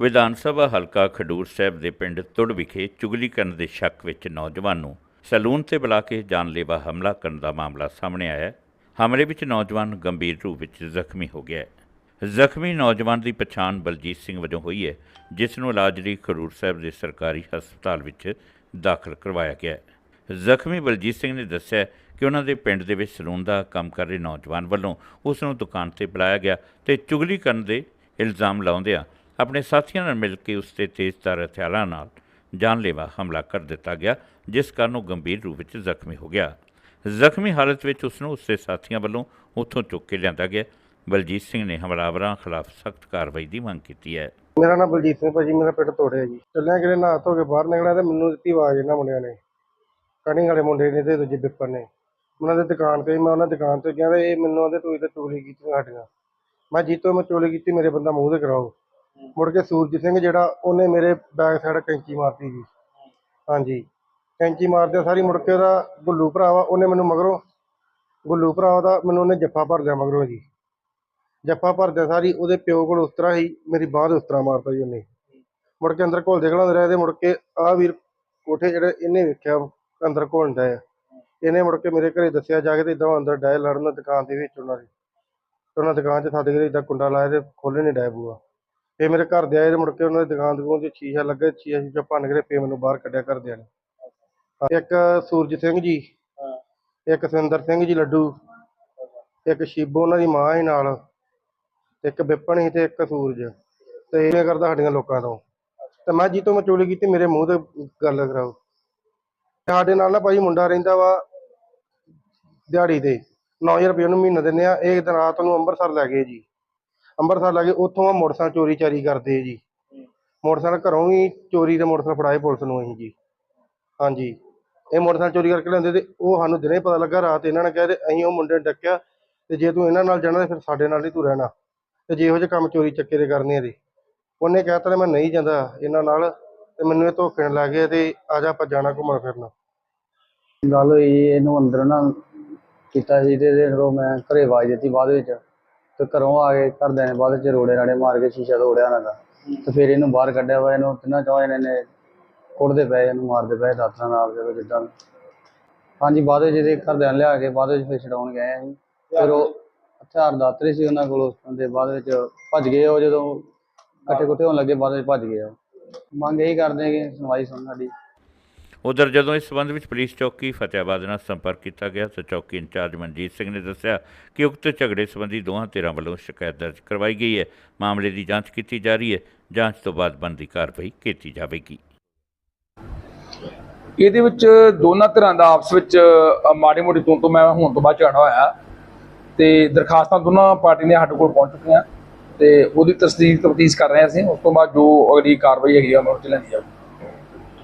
ਵਿਧਾਨ ਸਭਾ ਹਲਕਾ ਖਡੂਰ ਸਾਹਿਬ ਦੇ ਪਿੰਡ ਤੁੜ ਵਿਖੇ ਚੁਗਲੀ ਕਰਨ ਦੇ ਸ਼ੱਕ ਵਿੱਚ ਨੌਜਵਾਨ ਨੂੰ ਸੈਲੂਨ ਤੇ ਬੁਲਾ ਕੇ ਜਾਨਲੇਵਾ ਹਮਲਾ ਕਰਨ ਦਾ ਮਾਮਲਾ ਸਾਹਮਣੇ ਆਇਆ ਹੈ। ਹਮਲੇ ਵਿੱਚ ਨੌਜਵਾਨ ਗੰਭੀਰ ਰੂਪ ਵਿੱਚ ਜ਼ਖਮੀ ਹੋ ਗਿਆ ਹੈ। ਜ਼ਖਮੀ ਨੌਜਵਾਨ ਦੀ ਪਛਾਣ ਬਲਜੀਤ ਸਿੰਘ ਵਜੋਂ ਹੋਈ ਹੈ, ਜਿਸ ਨੂੰ ਇਲਾਜ ਲਈ ਖਡੂਰ ਸਾਹਿਬ ਦੇ ਸਰਕਾਰੀ ਹਸਪਤਾਲ ਵਿੱਚ ਦਾਖਲ ਕਰਵਾਇਆ ਗਿਆ ਹੈ। ਜ਼ਖਮੀ ਬਲਜੀਤ ਸਿੰਘ ਨੇ ਦੱਸਿਆ ਕਿ ਉਹਨਾਂ ਦੇ ਪਿੰਡ ਦੇ ਵਿੱਚ ਸਲੂਨ ਦਾ ਕੰਮ ਕਰ ਰਹੇ ਨੌਜਵਾਨ ਵੱਲੋਂ ਉਸ ਨੂੰ ਦੁਕਾਨ ਤੇ ਬੁਲਾਇਆ ਗਿਆ ਤੇ ਚੁਗਲੀ ਕਰਨ ਦੇ ਇਲਜ਼ਾਮ ਲਾਉਂਦਿਆਂ ਆਪਣੇ ਸਾਥੀਆਂ ਨਾਲ ਮਿਲ ਕੇ ਉਸ ਤੇ ਤੇਜ਼ਧਾਰ ਹਥਿਆਰਾਂ ਨਾਲ ਜਾਨਲੇਵਾ ਹਮਲਾ ਕਰ ਦਿੱਤਾ ਗਿਆ, ਜਿਸ ਕਾਰਨ ਉਹ ਗੰਭੀਰ ਰੂਪ ਵਿੱਚ ਜ਼ਖਮੀ ਹੋ ਗਿਆ। ਜ਼ਖਮੀ ਹਾਲਤ ਵਿੱਚ ਉਸ ਨੂੰ ਉਸਦੇ ਸਾਥੀਆਂ ਵੱਲੋਂ ਉੱਥੋਂ ਚੁੱਕ ਕੇ ਲਿਆਂਦਾ ਗਿਆ। ਬਲਜੀਤ ਸਿੰਘ ਨੇ ਹਮਲਾਵਰਾਂ ਖਿਲਾਫ ਸਖਤ ਕਾਰਵਾਈ ਦੀ ਮੰਗ ਕੀਤੀ ਹੈ। ਮੇਰਾ ਨਾਮ ਬਲਜੀਤ ਸਿੰਘ, ਭਾਜੀ ਮੇਰਾ ਪਿੰਡ ਤੋੜਿਆ ਜੀ। ਚੱਲਿਆ ਕਿਤੇ, ਨਹਾ ਧੋ ਕੇ ਬਾਹਰ ਨਿਕਲਿਆ ਤੇ ਮੈਨੂੰ ਦਿੱਤੀ ਆਵਾਜ਼ ਇਹਨਾਂ ਮੁੰਡਿਆਂ ਨੇ। ਕਟਿੰਗ ਵਾਲੇ ਮੁੰਡੇ ਨੇ ਤੇ ਦੂਜੇ ਵਿਪਰ ਨੇ। ਉਹਨਾਂ ਦੇ ਦੁਕਾਨ ਤੇ ਮੈਂ ਉਹਨਾਂ ਦੁਕਾਨ ਤੇ ਗਿਆ ਤੇ ਇਹ ਮੈਨੂੰ ਆਂਦੇ ਤੂੰ ਇੱਥੇ ਚੋਰੀ ਕੀਤੀ ਸਾਡੀਆਂ। ਮੈਂ ਜੀਤੋ, ਮੈਂ ਚੋਰੀ ਕੀਤੀ, ਮੇਰੇ ਬੰਦਾ ਮੂੰਹ ਤੇ ਕਰਾਓ। ਮੁੜ ਕੇ ਸੂਰਜ ਸਿੰਘ ਜਿਹੜਾ, ਉਹਨੇ ਮੇਰੇ ਬੈਕ ਸਾਈਡ ਕੈਂਚੀ ਮਾਰਤੀ ਜੀ। ਹਾਂਜੀ। ਕੈਂਚੀ ਮਾਰਦੇ ਸਾਰੀ ਮੁੜ ਕੇ ਉਹਦਾ ਗੁੱਲੂ ਭਰਾ ਵਾ, ਉਹਨੇ ਮੈਨੂੰ ਮਗਰੋਂ, ਗੁੱਲੂ ਭਰਾ ਦਾ ਮੈਨੂੰ ਉਹਨੇ ਜੱਫਾ ਭਰ ਲਿਆ ਮਗਰੋਂ ਜੀ। ਜੱਫਾ ਭਰਦਿਆਂ ਸਾਰੀ ਉਹਦੇ ਪਿਓ ਕੋਲ ਉਸ ਤਰ੍ਹਾਂ ਹੀ ਮੇਰੀ ਬਾਹ ਦੇ ਉਸ ਤਰ੍ਹਾਂ ਮਾਰਤਾ ਜੀ ਉਹਨੇ। ਮੁੜ ਕੇ ਅੰਦਰ ਘੋਲਦੇ ਘਲਾਉਂਦੇ ਰਹੇ ਤੇ ਮੁੜ ਕੇ ਆਹ ਵੀਰ ਕੋਠੇ ਜਿਹੜੇ ਇਹਨੇ ਵੇਖਿਆ, ਅੰਦਰ ਘੋਲਣ ਡਿਆ ਇਹਨੇ ਮੁੜ ਕੇ ਮੇਰੇ ਘਰੇ ਦੱਸਿਆ ਜਾ ਕੇ ਤੇ ਇਦਾਂ ਅੰਦਰ ਡਾਇ ਲੜਨ ਦੁਕਾਨ ਦੇ ਵਿੱਚ ਉਹਨਾਂ ਦੇ। ਉਹਨਾਂ ਦੁਕਾਨ 'ਚ ਸਾਡੇ ਘਰੇ ਇਦਾਂ ਕੁੰਡਾ ਲਾਇਆ ਤੇ ਖੋਲੇ ਨਹੀਂ ਡਾਇ ਬੂਆ ਫੇ ਮੇਰੇ ਘਰ ਦੇ ਆਏ ਤੇ ਮੁੜ ਕੇ ਉਹਨਾਂ ਦੀ ਦੁਕਾਨ ਦੇ 'ਚ ਸ਼ੀਸ਼ਾ ਲੱਗਾ ਸ਼ੀਸ਼ਾ ਸ਼ੀਸ਼ਾ ਭੰਨ ਕੇ ਫੇ ਮੈਨੂੰ ਬਾਹਰ ਕੱਢਿਆ ਘਰਦਿਆਂ ਨੇ। ਇੱਕ ਸੂਰਜ ਸਿੰਘ ਜੀ ਇੱਕ ਸੁਰਿੰਦਰ ਸਿੰਘ ਜੀ ਲੱਡੂ ਇੱਕ ਸ਼ੀਬੋ ਉਹਨਾਂ ਦੀ ਮਾਂ ਸੀ ਨਾਲ ਇੱਕ ਵਿਪਨ ਸੀ ਤੇ ਇੱਕ ਸੂਰਜ। ਤੇ ਇਹ ਕਰਦਾ ਸਾਡੀਆਂ ਲੋਕਾਂ ਤੋਂ। ਤੇ ਮੈਂ ਜੀਤੋਂ ਮੈਂ ਚੋਰੀ ਕੀਤੀ ਮੇਰੇ ਮੂੰਹ ਤੇ ਗੱਲ ਕਰਾਓ। ਸਾਡੇ ਨਾਲ ਨਾ ਭਾਈ ਮੁੰਡਾ ਰਹਿੰਦਾ ਵਾ ਦਿਹਾੜੀ ਤੇ 9000 ਰੁਪਏ ਨੂੰ ਮਹੀਨਾ ਦਿੰਦੇ ਆ ਇਹ ਦਿਨ ਰਾਤ ਨੂੰ ਅੰਮ੍ਰਿਤਸਰ ਲੈ ਗਏ ਜੀ। ਅੰਮ੍ਰਿਤਸਰ ਲੈ ਉੱਥੋਂ ਆ ਮੋਟਰਸਾਈਕਲ ਚੋਰੀ ਚਾਰੀ ਕਰਦੇ ਜੀ। ਮੋਟਰਸਾਈਕਲ ਘਰੋਂ ਹੀ ਚੋਰੀ ਦੇ ਮੋਟਰਸਾਈਕਲ ਫੜਾਏ ਪੁਲਿਸ ਨੂੰ ਅਸੀਂ ਜੀ। ਹਾਂਜੀ। ਇਹ ਮੋਟਰਸਾਈਕਲ ਚੋਰੀ ਕਰਕੇ ਲਿਆਂਦੇ ਤੇ ਉਹ ਸਾਨੂੰ ਦਿਨੇ ਪਤਾ ਲੱਗਾ, ਰਾਤ ਇਹਨਾਂ ਨੇ ਕਿਹਾ ਤੇ ਅਸੀਂ ਉਹ ਮੁੰਡੇ ਨੂੰ ਡੱਕਿਆ ਤੇ ਜੇ ਤੂੰ ਇਹਨਾਂ ਨਾਲ ਜਾਣਾ ਤੇ ਫਿਰ ਸਾਡੇ ਨਾਲ ਹੀ ਤੂੰ ਰਹਿਣਾ। ਤੇ ਜੇ ਇਹੋ ਜਿਹੇ ਕੰਮ ਚੋਰੀ ਚੱਕੇ ਦੇ ਕਰਨੇ ਇਹਦੇ ਉਹਨੇ ਕਹਿ ਤਾ ਮੈਂ ਨਹੀਂ ਜਾਂਦਾ ਇਹਨਾਂ ਨਾਲ ਤੇ ਮੈਨੂੰ ਇਹ ਧੋਖੇ ਨਾਲ ਲੈ ਗਏ ਤੇ ਆ ਜਾ ਆਪਾਂ ਜਾਣਾ ਘੁੰਮਣ ਫਿਰਨ। ਗੱਲ ਹੋਈ, ਇਹਨੂੰ ਅੰਦਰ ਨਾ ਕੀਤਾ ਸੀ ਤੇ ਫਿਰ ਉਹ ਮੈਂ ਘਰੇ ਆਵਾਜ਼ ਦਿੱਤੀ ਬਾਅਦ ਵਿੱਚ। ਤੇ ਘਰੋਂ ਆ ਕੇ ਘਰਦਿਆਂ ਨੇ ਬਾਅਦ ਵਿੱਚ ਰੋੜੇ ਰਾੜੇ ਮਾਰ ਕੇ ਸ਼ੀਸ਼ਾ ਤੋੜਿਆ ਉਹਨਾਂ ਦਾ। ਤੇ ਫਿਰ ਇਹਨੂੰ ਬਾਹਰ ਕੱਢਿਆ ਵਾ, ਇਹਨੂੰ ਤਿੰਨਾਂ ਚੌਂ ਇਹਨਾਂ ਨੇ ਕੁੱਟਦੇ ਪਏ, ਇਹਨੂੰ ਮਾਰਦੇ ਪਏ ਦਾਤਰਾਂ ਨਾਲ ਜਦੋਂ ਜਿੱਦਾਂ ਹਾਂਜੀ, ਬਾਅਦ ਵਿੱਚ ਇਹਦੇ ਘਰਦਿਆਂ ਨੇ ਲਿਆ ਕੇ ਬਾਅਦ ਵਿੱਚ ਫਿਰ ਛਡਾਉਣ ਗਏ ਅਸੀਂ। ਫਿਰ ਉਹ ਹਥਿਆਰ ਦਾਤਰੀ ਸੀ ਉਹਨਾਂ ਕੋਲ ਉਸ ਦੇ ਬਾਅਦ ਵਿੱਚ ਭੱਜ ਗਏ ਉਹ ਜਦੋਂ ਇਕੱਠੇ ਕੁੱਠੇ ਹੋਣ ਲੱਗੇ, ਬਾਅਦ ਵਿੱਚ ਭੱਜ ਗਏ ਉਹ। ਮੰਗ ਇਹੀ ਕਰਦੇ ਕਿ ਸੁਣਵਾਈ ਸੁਣ ਸਾਡੀ। ਉਧਰ ਜਦੋਂ ਇਸ ਸੰਬੰਧ ਵਿੱਚ ਪੁਲਿਸ ਚੌਕੀ ਫਤਿਆਬਾਦ ਨਾਲ ਸੰਪਰਕ ਕੀਤਾ ਗਿਆ, ਤਾਂ ਚੌਕੀ ਇੰਚਾਰਜ ਮਨਜੀਤ ਸਿੰਘ ਨੇ ਦੱਸਿਆ ਕਿ ਉਕਤ ਝਗੜੇ ਸੰਬੰਧੀ ਦੋਹਾਂ ਧਿਰਾਂ ਵੱਲੋਂ ਸ਼ਿਕਾਇਤ ਦਰਜ ਕਰਵਾਈ ਗਈ ਹੈ। ਮਾਮਲੇ ਦੀ ਜਾਂਚ ਕੀਤੀ ਜਾ ਰਹੀ ਹੈ। ਜਾਂਚ ਤੋਂ ਬਾਅਦ ਬਣਦੀ ਕਾਰਵਾਈ ਕੀਤੀ ਜਾਵੇਗੀ। ਇਹਦੇ ਵਿੱਚ ਦੋਨਾਂ ਧਿਰਾਂ ਦਾ ਆਪਸ ਵਿੱਚ ਮਾੜੀ ਮੋਟੀ ਤੋਂ ਤੋਂ ਮੈਂ ਹੁਣ ਤੋਂ ਬਾਅਦ ਝਗੜਾ ਹੋਇਆ। ਤੇ ਦਰਖਾਸਤਾਂ ਦੋਨਾਂ ਪਾਰਟੀ ਨੇ ਸਾਡੇ ਕੋਲ ਪਹੁੰਚ ਚੁੱਕੀਆਂ। ਤੇ ਉਹਦੀ ਤਸਦੀਕ ਤਫਤੀਸ਼ ਕਰ ਰਹੇ ਅਸੀਂ। ਉਸ ਤੋਂ ਬਾਅਦ ਜੋ ਅਗਲੀ ਕਾਰਵਾਈ ਹੈਗੀ ਆ ਮੈਂ ਉਹ ਲੈਂਦੀ ਜਾਊਗੀ।